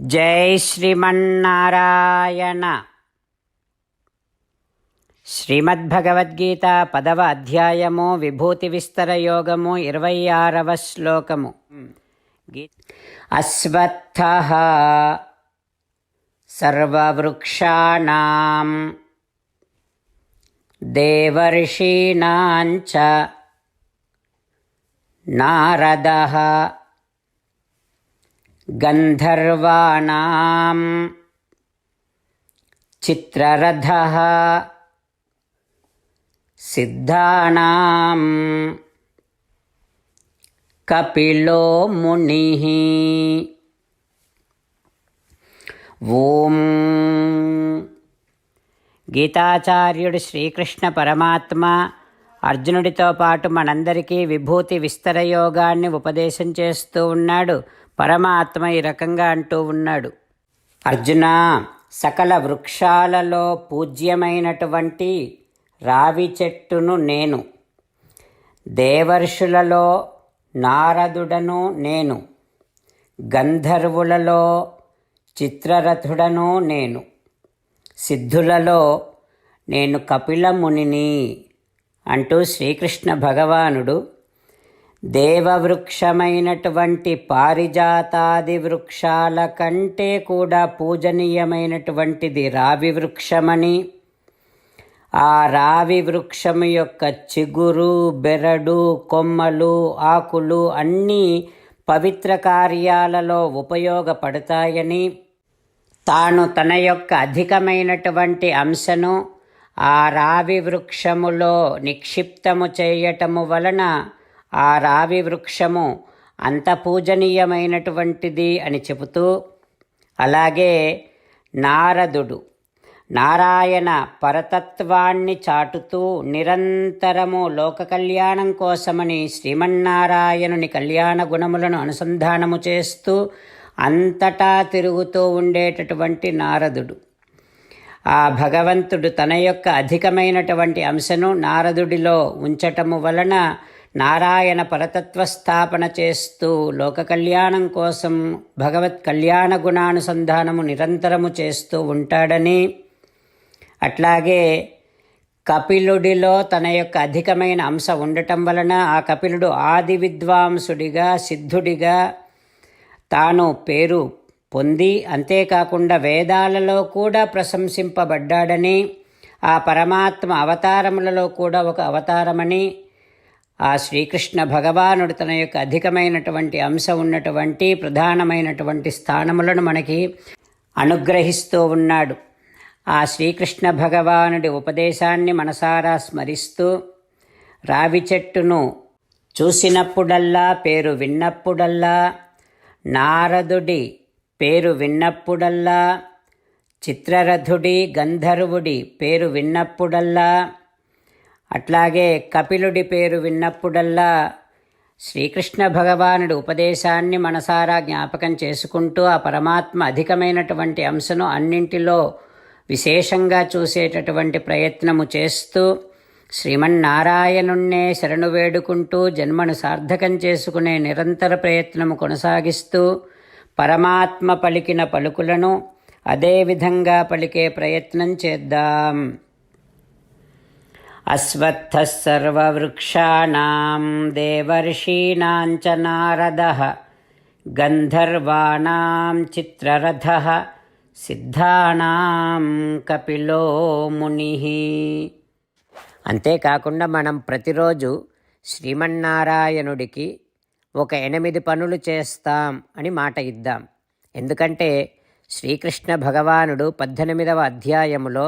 జై శ్రీమన్నారాయణ. శ్రీమద్భగవద్గీత పదవ అధ్యాయము విభూతి విస్తర యోగము ఇరవై ఆరవ శ్లోకము. అశ్వత్థ సర్వవృక్షాణం దేవర్షీణాంచ నారద गन्धर्वाणां चित्ररथः सिद्धानां कपिलो मुनिः ఓం గీతాచార్యుడు శ్రీకృష్ణ పరమాత్మ అర్జునుడితో పాటు మనందరికీ విభూతి విస్తర యోగాన్ని ఉపదేశం చేస్తూ ఉన్నాడు పరమాత్మ ఈ రకంగా అంటూ ఉన్నాడు. అర్జున సకల వృక్షాలలో పూజ్యమైనటువంటి రావి చెట్టును నేను. దేవర్షులలో నారదుడను నేను. గంధర్వులలో చిత్రరథుడను నేను. సిద్ధులలో నేను కపిలమునిని అంటూ శ్రీకృష్ణ భగవానుడు దేవవృక్షమైనటువంటి పారిజాతాది వృక్షాల కంటే కూడా పూజనీయమైనటువంటిది రావి వృక్షమని. ఆ రావి వృక్షము యొక్క చిగురు బెరడు కొమ్మలు ఆకులు అన్నీ పవిత్ర కార్యాలలో ఉపయోగపడతాయని. తాను తన యొక్క అధికమైనటువంటి అంశను ఆ రావి వృక్షములో నిక్షిప్తము చేయటము వలన ఆ రావి వృక్షము అంత పూజనీయమైనటువంటిది అని చెబుతూ అలాగే నారదుడు నారాయణ పరతత్వాన్ని చాటుతూ నిరంతరము లోక కళ్యాణం కోసమని శ్రీమన్నారాయణుని కళ్యాణ గుణములను అనుసంధానము చేస్తూ అంతటా తిరుగుతూ ఉండేటటువంటి నారదుడు. ఆ భగవంతుడు తన యొక్క అధికమైనటువంటి అంశను నారదుడిలో ఉంచటము వలన నారాయణ పరతత్వ స్థాపన చేస్తూ లోక కళ్యాణం కోసం భగవత్ కళ్యాణ గుణానుసంధానము నిరంతరము చేస్తూ ఉంటాడని. అట్లాగే కపిలుడిలో తన యొక్క అధికమైన అంశ ఉండటం వలన ఆ కపిలుడు ఆది విద్వాంసుడిగా సిద్ధుడిగా తాను పేరు పొంది అంతేకాకుండా వేదాలలో కూడా ప్రశంసింపబడ్డాడని ఆ పరమాత్మ అవతారములలో కూడా ఒక అవతారమని ఆ శ్రీకృష్ణ భగవానుడు తన యొక్క అధికమైనటువంటి అంశం ఉన్నటువంటి ప్రధానమైనటువంటి స్థానములను మనకి అనుగ్రహిస్తూ ఉన్నాడు. ఆ శ్రీకృష్ణ భగవానుడి ఉపదేశాన్ని మనసారా స్మరిస్తూ రావి చెట్టును చూసినప్పుడల్లా పేరు విన్నప్పుడల్లా నారదుడి పేరు విన్నప్పుడల్లా చిత్రరథుడి గంధర్వుడి పేరు విన్నప్పుడల్లా అట్లాగే కపిలుడి పేరు విన్నప్పుడల్లా శ్రీకృష్ణ భగవానుడి ఉపదేశాన్ని మనసారా జ్ఞాపకం చేసుకుంటూ ఆ పరమాత్మ అధికమైనటువంటి అంశను అన్నింటిలో విశేషంగా చూసేటటువంటి ప్రయత్నము చేస్తూ శ్రీమన్నారాయణుణ్ణే శరణు వేడుకుంటూ జన్మను సార్థకం చేసుకునే నిరంతర ప్రయత్నము కొనసాగిస్తూ పరమాత్మ పలికిన పలుకులను అదేవిధంగా పలికే ప్రయత్నం చేద్దాం. అశ్వత్థः सर्ववृक्षाणां देवर्षीणां च नारदः गन्धर्वाणां चित्ररथः సిద్ధానాం కపిలో ముని అంతేకాకుండా మనం ప్రతిరోజు శ్రీమన్నారాయణుడికి ఒక ఎనిమిది పనులు చేస్తాం అని మాట ఇద్దాం ఎందుకంటే శ్రీకృష్ణ భగవానుడు పద్దెనిమిదవ అధ్యాయములో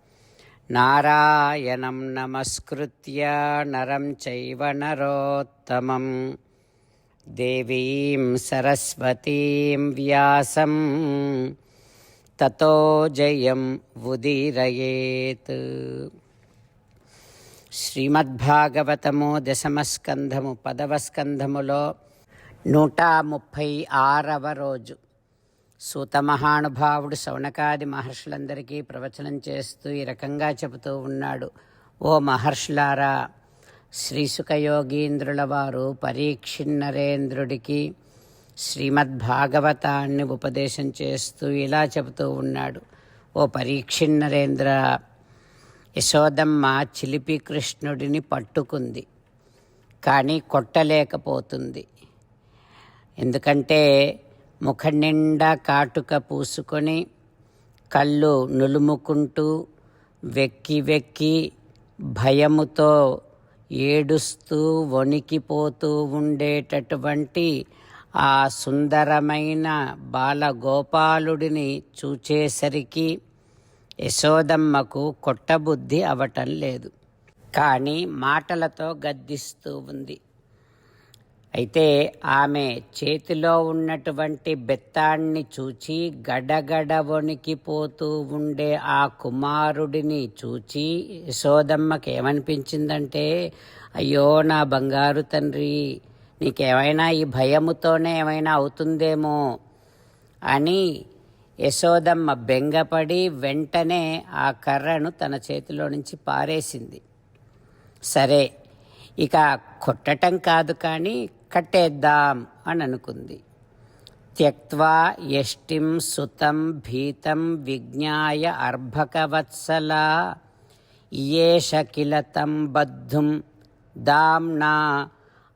నారాయణం నమస్కృత్య నరం చైవ నరోత్తమం. దేవీం సరస్వతీం వ్యాసం. తతో జయం ఉదీరయేత్. శ్రీమద్భాగవతము దశమస్కంధము పదవస్కంధములో నూట ముప్పై ఆరవ రోజు. సూత మహానుభావుడు శౌనకాది మహర్షులందరికీ ప్రవచనం చేస్తూ ఈ రకంగా చెబుతూ ఉన్నాడు. ఓ మహర్షులారా శ్రీసుఖయోగీంద్రుల వారు పరీక్షిన్నరేంద్రుడికి శ్రీమద్భాగవతాన్ని ఉపదేశం చేస్తూ ఇలా చెబుతూ ఉన్నాడు. ఓ పరీక్షిన్నరేంద్ర యశోదమ్మ చిలిపి కృష్ణుడిని పట్టుకుంది. కానీ కొట్టలేకపోతుంది. ఎందుకంటే ముఖం నిండా కాటుక పూసుకొని కళ్ళు నులుముకుంటూ వెక్కి వెక్కి భయముతో ఏడుస్తూ వణికిపోతూ ఉండేటటువంటి ఆ సుందరమైన బాలగోపాలుడిని చూచేసరికి యశోదమ్మకు కొట్టబుద్ధి అవటం లేదు. కానీ మాటలతో గద్దిస్తూ ఉంది. అయితే ఆమె చేతిలో ఉన్నటువంటి బెత్తాన్ని చూచి గడగడ వణికిపోతూ ఉండే ఆ కుమారుడిని చూచి యశోదమ్మకి ఏమనిపించిందంటే అయ్యో నా బంగారు తండ్రి నీకేమైనా ఈ భయముతోనే ఏమైనా అవుతుందేమో అని యశోదమ్మ బెంగపడి వెంటనే ఆ కర్రను తన చేతిలో నుంచి పారేసింది. సరే ఇక కొట్టటం కాదు కానీ కట్టేద్దాం అని అనుకుంది త్యక్వా యష్టిం సుతం భీతం విజ్ఞాయ అర్భకవత్సల ఇయేష కిల తం బద్ధుం దామ్నా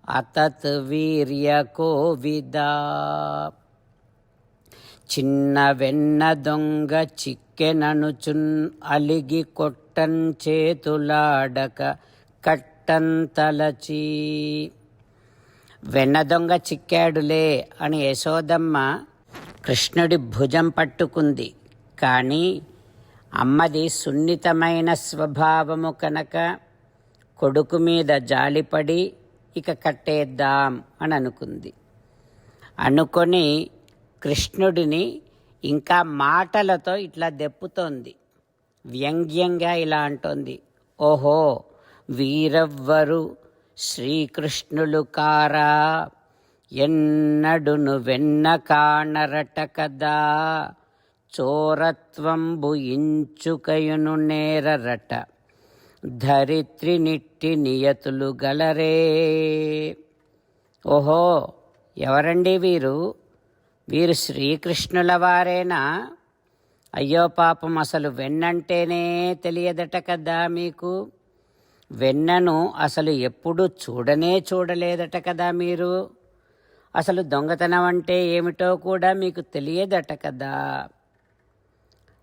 అతత్ వీర్య కోవిదా చిన్న వెన్న దొంగ చిక్కెననుచున్ అలిగి కొట్టన్ చేతులాడక కట్టన్ తలచీ. వెన్న దొంగ చిక్కాడులే అని యశోదమ్మ కృష్ణుడి భుజం పట్టుకుంది. కానీ అమ్మది సున్నితమైన స్వభావము కనుక కొడుకు మీద జాలిపడి ఇక కట్టేద్దాం అని అనుకుంది అనుకొని కృష్ణుడిని ఇంకా మాటలతో ఇట్లా దెప్పుతోంది. వ్యంగ్యంగా ఇలా అంటోంది. ఓహో వీరెవ్వరు శ్రీకృష్ణులు కారా ఎన్నడును వెన్న కానరట కదా. చోరత్వంబు ఇంచుకయును నేరరట ధరిత్రి నిట్టి నియతులు గలరే. ఓహో ఎవరండి వీరు? వీరు శ్రీకృష్ణుల వారేనా? అయ్యో పాపం అసలు వెన్నంటేనే తెలియదట కదా మీకు. వెన్నను అసలు ఎప్పుడు చూడనే చూడలేదట కదా మీరు? అసలు దొంగతనం అంటే ఏమిటో కూడా మీకు తెలియదట కదా?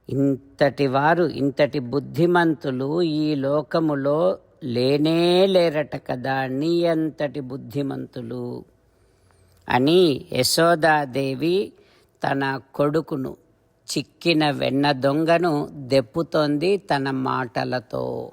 ఇంతటి వారు ఇంతటి బుద్ధిమంతులు ఈ లోకములో లేనే లేరట కదా నీ అంతటి బుద్ధిమంతులు. అని యశోదాదేవి తన కొడుకును చిక్కిన వెన్న దొంగను దెప్పుతోంది తన మాటలతో.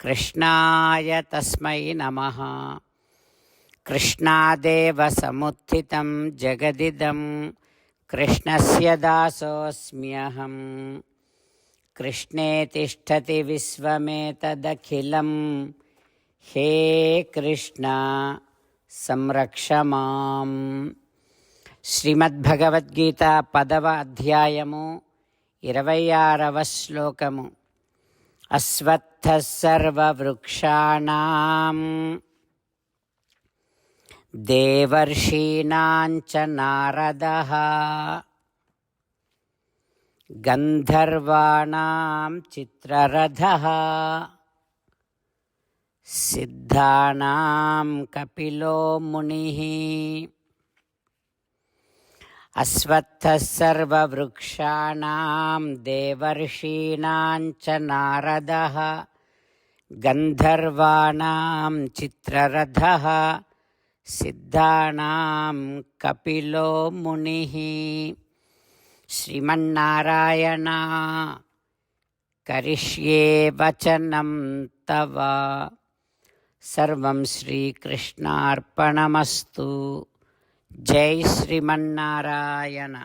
కృష్ణాయ తస్మై నమ. కృష్ణాదేవ సముత్థితం జగదిదం కృష్ణస్య దాసోऽస్మ్యహం కృష్ణే తిష్టతి విశ్వమేతదఖిలం. హే కృష్ణ సంరక్ష మాం. శ్రీమద్భగవద్గీత పదవ అధ్యాయము ఇరవై ఆరవ శ్లోకము. అశ్వత్థ సర్వవృక్షాణం దేవర్షీణాంచ నారద గంధర్వాణం చిత్రరథ సిద్ధానాం కపిలో ముని అశ్వత్థసర్వృక్షాణం దేవర్షీణాం చ నారద గంధర్వాణం చిత్రరథ సిద్ధాణం కపిలో ముని శ్రీమన్నారాయణ కరిష్యే వచనం తవ. సర్వం శ్రీకృష్ణార్పణమస్తు. జై శ్రీమన్నారాయణ.